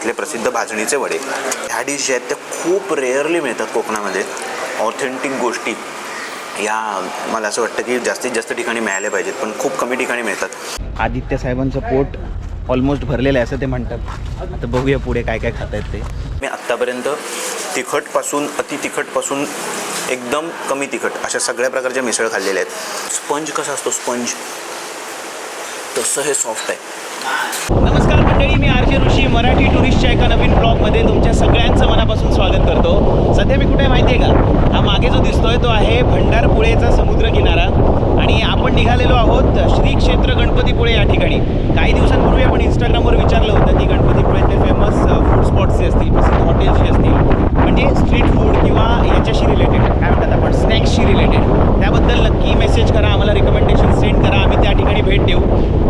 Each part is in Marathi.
इथले प्रसिद्ध भाजणीचे वडे. ह्या डिश ज्या आहेत त्या खूप रेअरली मिळतात कोकणामध्ये. ऑथेंटिक गोष्टी. या मला असं वाटतं की जास्तीत जास्त ठिकाणी मिळाल्या पाहिजेत पण खूप कमी ठिकाणी मिळतात. आदित्य साहेबांचं पोट ऑलमोस्ट भरलेलं आहे असं ते म्हणतात. आता बघूया पुढे काय काय खाता आहेत ते. मी आत्तापर्यंत तिखटपासून अति तिखटपासून एकदम कमी तिखट अशा सगळ्या प्रकारच्या मिसळ खाल्लेल्या आहेत. स्पंज कसा असतो? स्पंज. तसं हे सॉफ्ट आहे. मंडळी मी आरजे ऋषी मराठी टुरिस्टच्या एका नवीन ब्लॉगमध्ये तुमच्या सगळ्यांचं मनापासून स्वागत करतो. सध्या मी कुठे आहे माहिती आहे का? हा मागे जो दिसतोय तो आहे भंडारपुळेचा समुद्र किनारा. आणि आपण निघालेलो आहोत श्री क्षेत्र गणपतीपुळे या ठिकाणी. काही दिवसांपूर्वी आपण इंस्टाग्रामवर विचारलं होतं की गणपतीपुळेतले फेमस फूड स्पॉट्स जे असतील प्रसिद्ध हॉटेल्स जे असतील म्हणजे स्ट्रीट फूड किंवा याच्याशी रिलेटेड काय म्हणतात आपण स्नॅक्सशी रिलेटेड त्याबद्दल नक्की मेसेज करा आम्हाला रिकमेंडेशन सेंड करा आम्ही त्या ठिकाणी भेट देऊ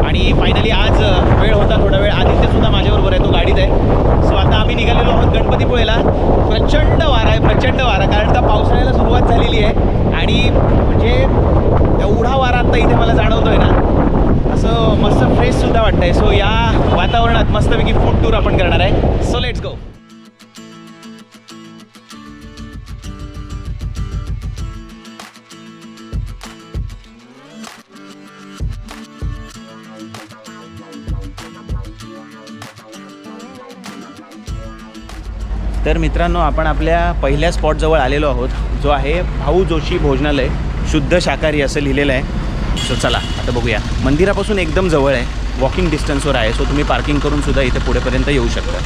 आणि फायनली आज अ, वेळ होता थोडा वेळ आदित्यसुद्धा माझ्याबरोबर आहे तो गाडीत आहे सो आता आम्ही निघालेलो आहोत गणपतीपुळेला प्रचंड वारा आहे प्रचंड वारा. कारण आता पावसाळ्याला सुरुवात झालेली आहे आणि म्हणजे एवढा वारा आत्ता इथे मला जाणवतोय ना असं मस्त फ्रेशसुद्धा वाटतं आहे सो या वातावरणात मस्तपैकी फूड टूर आपण करणार आहे. सो लेट्स गो तर मित्रांनो आपण आपल्या पहिल्या स्पॉटजवळ आलेलो आहोत जो आहे भाऊ जोशी भोजनालय शुद्ध शाकाहारी असं लिहिलेलं आहे. सो चला आता बघूया. मंदिरापासून एकदम जवळ आहे वॉकिंग डिस्टन्सवर आहे सो तुम्ही पार्किंग करून सुद्धा इथे पुढेपर्यंत येऊ शकता.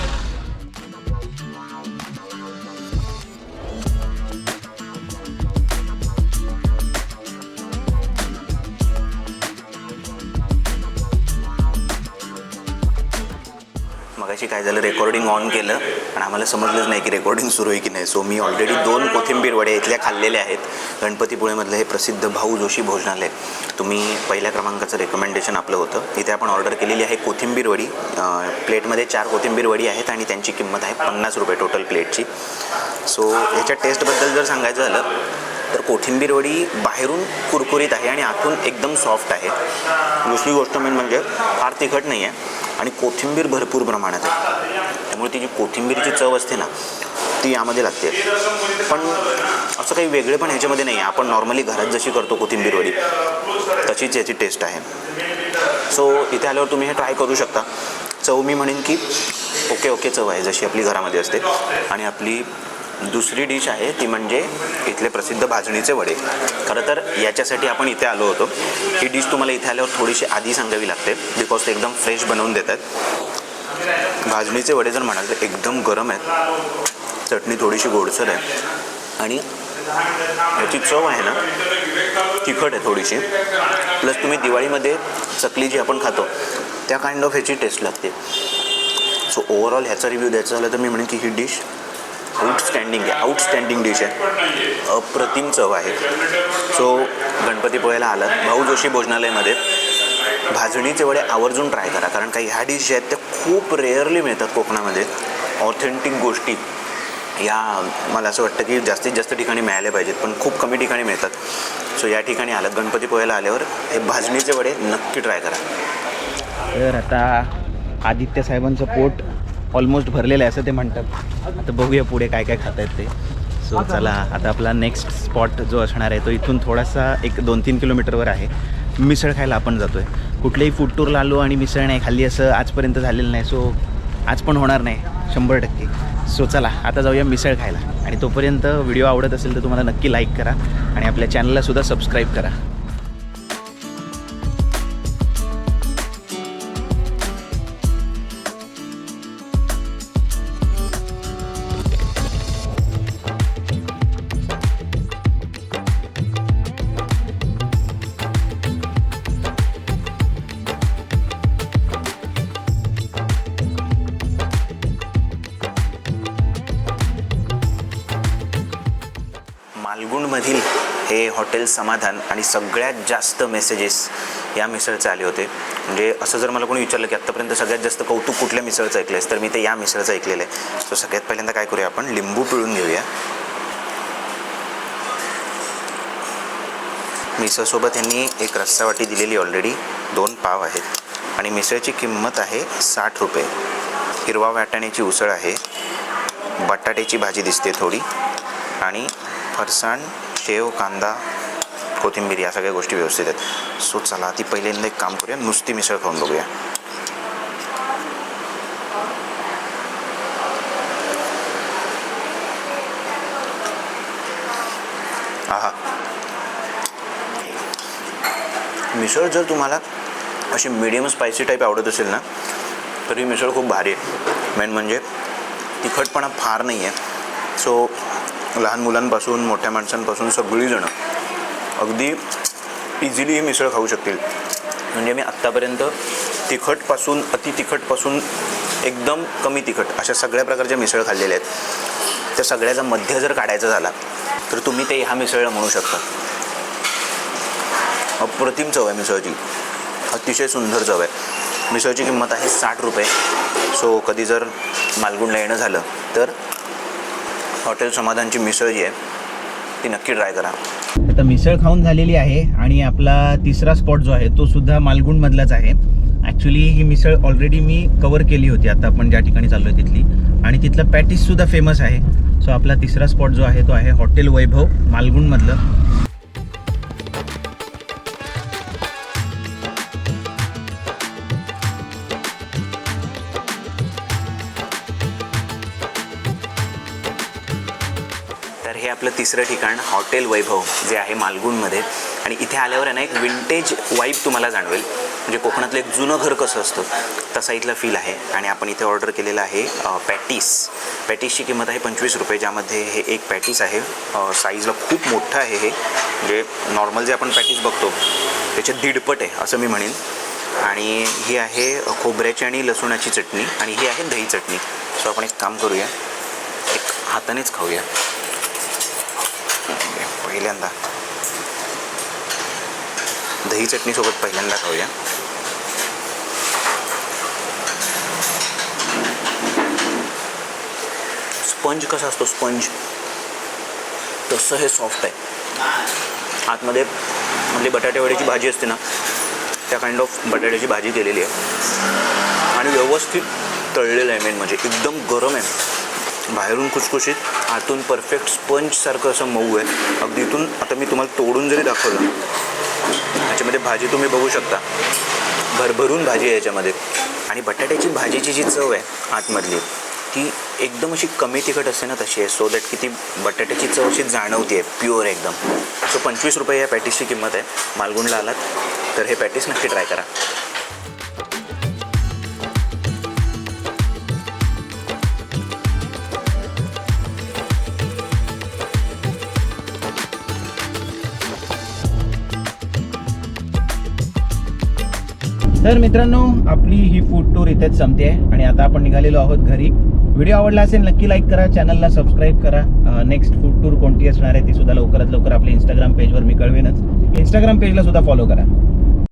मगाशी काय झालं रेकॉर्डिंग ऑन केलं. आणि आम्हाला समजलंच नाही की रेकॉर्डिंग सुरू आहे की नाही. सो मी ऑलरेडी दोन कोथिंबीर वडे इथल्या खाल्लेले आहेत. गणपतीपुळेमधलं हे प्रसिद्ध भाऊ जोशी भोजनालय. तुम्ही पहिल्या क्रमांकाचं रेकमेंडेशन आपलं होतं. इथे आपण ऑर्डर केलेली आहे कोथिंबीर वडी. प्लेटमध्ये चार कोथिंबीर वडी आहेत आणि त्यांची किंमत आहे पन्नास रुपये टोटल प्लेटची. सो ह्याच्या टेस्टबद्दल जर सांगायचं झालं तर कोथिंबीर वडी बाहेरून कुरकुरीत आहे आणि आतून एकदम सॉफ्ट आहे. दुसरी गोष्ट मेन म्हणजे फार तिखट नाही आहे आणि कोथिंबीर भरपूर प्रमाणात आहे. त्यामुळे ती जी कोथिंबीरची चव असते ना ती यामध्ये लागते. पण असं काही वेगळे पण ह्याच्यामध्ये नाही आहे. आपण नॉर्मली घरात जशी करतो कोथिंबीरवडी तशीच याची टेस्ट आहे. सो इथे आल्यावर तुम्ही हे ट्राय करू शकता. चव मी म्हणेन की ओके ओके चव आहे जशी आपली घरामध्ये असते. आणि आपली दुसरी डिश आहे ती म्हणजे इथले प्रसिद्ध भाजणीचे वडे. खरं तर याच्यासाठी आपण इथे आलो होतो. ही डिश तुम्हाला इथे आल्यावर थोडीशी आधी सांगावी लागते बिकॉज ते एकदम फ्रेश बनवून देतात. भाजणीचे वडे जर म्हणाल तर एकदम गरम आहेत. चटणी थोडीशी गोडसर आहे. आणि याची चव आहे ना तिखट आहे थोडीशी. प्लस तुम्ही दिवाळीमध्ये चकली जी आपण खातो त्या काइंड ऑफ ह्याची टेस्ट लागते. सो ओव्हरऑल ह्याचा रिव्ह्यू द्यायचा झाला तर मी म्हणेन की ही डिश आउटस्टँडिंग आहे. आउटस्टँडिंग डिश आहे अप्रतिम चव आहे. सो गणपतीपुळेला आलात. भाऊ जोशी भोजनालयमध्ये. भाजणीचे वडे आवर्जून ट्राय करा. कारण काही ह्या डिश ज्या आहेत त्या खूप रेअरली मिळतात कोकणामध्ये. ऑथेंटिक गोष्टी. या मला असं वाटतं की जास्तीत जास्त ठिकाणी मिळाल्या पाहिजेत पण खूप कमी ठिकाणी मिळतात. सो या ठिकाणी आलं गणपतीपुळेला आल्यावर हे भाजणीचे वडे नक्की ट्राय करा. तर आता आदित्य साहेबांचं पोट ऑलमोस्ट भरलेलं आहे असं ते म्हणतात. आता बघूया पुढे काय काय खाता आहेत ते सो चला आता आपला नेक्स्ट स्पॉट जो असणार आहे तो इथून थोडासा एक दोन तीन किलोमीटरवर आहे. मिसळ खायला आपण जातो आहे कुठल्याही फूड टूरला आलो आणि मिसळ नाही खाल्ली असं आजपर्यंत झालेलं नाही. सो आज पण होणार नाही शंभर टक्के. सो चला आता जाऊया मिसळ खायला. आणि तोपर्यंत व्हिडिओ आवडत असेल तर तुम्हाला नक्की लाईक करा. आणि आपल्या चॅनलला सुद्धा सबस्क्राईब करा. हे हॉटेल समाधान आणि सगळ्यात जास्त मेसेजेस या मिसळचे आले होते. म्हणजे असं जर मला कोणी विचारलं की आत्तापर्यंत सगळ्यात जास्त कौतुक कुठल्या मिसळचं ऐकलंयस तर मी ते या मिसळचं ऐकलेलं आहे. सो सगळ्यात पहिल्यांदा काय करूया आपण? लिंबू पिळून घेऊया. मिसळसोबत यांनी एक रस्सावाटी दिलेली ऑलरेडी दोन पाव आहेत. आणि मिसळची किंमत आहे साठ रुपये. हिरवा वाटाण्याची उसळ आहे. बटाट्याची भाजी दिसते थोडी. आणि फरसाण शेव कांदा कोथिंबीर या सगळ्या गोष्टी व्यवस्थित आहेत. सो चला ती पहिल्यांदा एक काम करूया. नुसती मिसळ खाऊन बघूया. आहा. मिसळ जर तुम्हाला अशी मिडियम स्पायसी टाईप आवडत असेल ना तर ही मिसळ खूप भारी आहे. मेन म्हणजे तिखटपणा फार नाही आहे सो लहान मुलांपासून मोठ्या माणसांपासून सगळीजणं अगदी इझिली ही मिसळ खाऊ शकतील. म्हणजे मी आत्तापर्यंत तिखटपासून अति तिखटपासून एकदम कमी तिखट अशा सगळ्या प्रकारच्या मिसळ खाल्लेल्या आहेत. त्या सगळ्याचा मध्य जर काढायचा झाला तर तुम्ही ते ह्या मिसळला म्हणू शकता. अप्रतिम चव आहे मिसळची. अतिशय सुंदर चव आहे. मिसळची किंमत आहे साठ रुपये. सो कधी जर मालगुणला येणं झालं तर हॉटेल समाधानची मिसळ जी आहे ती नक्की ट्राय करा. आता मिसळ खाऊन झालेली आहे आणि आपला तिसरा स्पॉट जो आहे तो सुद्धा मालगुणमधलाच आहे. ॲक्च्युली ही मिसळ ऑलरेडी मी कवर केली होती आता आपण ज्या ठिकाणी चाललो आहे तिथली. आणि तिथलं पॅटीससुद्धा फेमस आहे. सो आपला तिसरा स्पॉट जो आहे तो आहे हॉटेल वैभव मालगुणमधलं तिसरं ठिकाण हॉटेल वैभव जे आहे मालगुणमध्ये. आणि इथे आल्यावर आहे ना एक विंटेज वाईब तुम्हाला जाणवेल. म्हणजे कोकणातलं एक जुनं घर कसं असतं तसा इथला फील आहे. आणि आपण इथे ऑर्डर केलेलं आहे पॅटीस. पॅटीसची किंमत आहे पंचवीस रुपये ज्यामध्ये हे एक पॅटीस आहे. साईजला खूप मोठं आहे हे. म्हणजे नॉर्मल जे आपण पॅटीस बघतो त्याचे दीडपट आहे असं मी म्हणेन. आणि ही आहे खोबऱ्याची आणि लसूणाची चटणी. आणि ही आहे दही चटणी. सो आपण एक काम करूया. एक हातानेच खाऊया. पहिल्यांदा. दही चटणीसोबत पहिल्यांदा खाऊया. स्पंज कसा असतो स्पंज? तसं हे सॉफ्ट आहे. आतमध्ये म्हणजे बटाटे भाजी असते ना त्या काइंड ऑफ बटाट्याची भाजी केलेली आहे. आणि व्यवस्थित तळलेलं आहे मेन म्हणजे. एकदम गरम आहे. बाहेरून खुसखुशीत आतून परफेक्ट स्पंजसारखं असं मऊ आहे. अगदी इथून आता मी तुम्हाला तोडून जरी दाखवलं याच्यामध्ये भाजी तुम्ही बघू शकता. भरभरून भाजी आहे याच्यामध्ये. आणि बटाट्याची भाजीची जी चव आहे आतमधली ती एकदम अशी कमी तिखट असते ना तशी आहे सो दॅट की ती बटाट्याची चव अशी जाणवते प्युअर एकदम. सो पंचवीस रुपये या पॅटीसची किंमत आहे. मालगुंडला आलात तर हे पॅटीस नक्की ट्राय करा. तर मित्रांनो आपली ही फूड टूर इथेच संपते आणि आता आपण निघालेलो आहोत घरी. व्हिडिओ आवडला असेल नक्की लाईक करा चॅनलला सबस्क्राईब करा. नेक्स्ट फूड टूर कोणती असणार आहे ती सुद्धा लवकरात लवकर आपल्या इंस्टाग्राम पेजवर मी कळवेनच. इंस्टाग्राम पेजला सुद्धा फॉलो करा.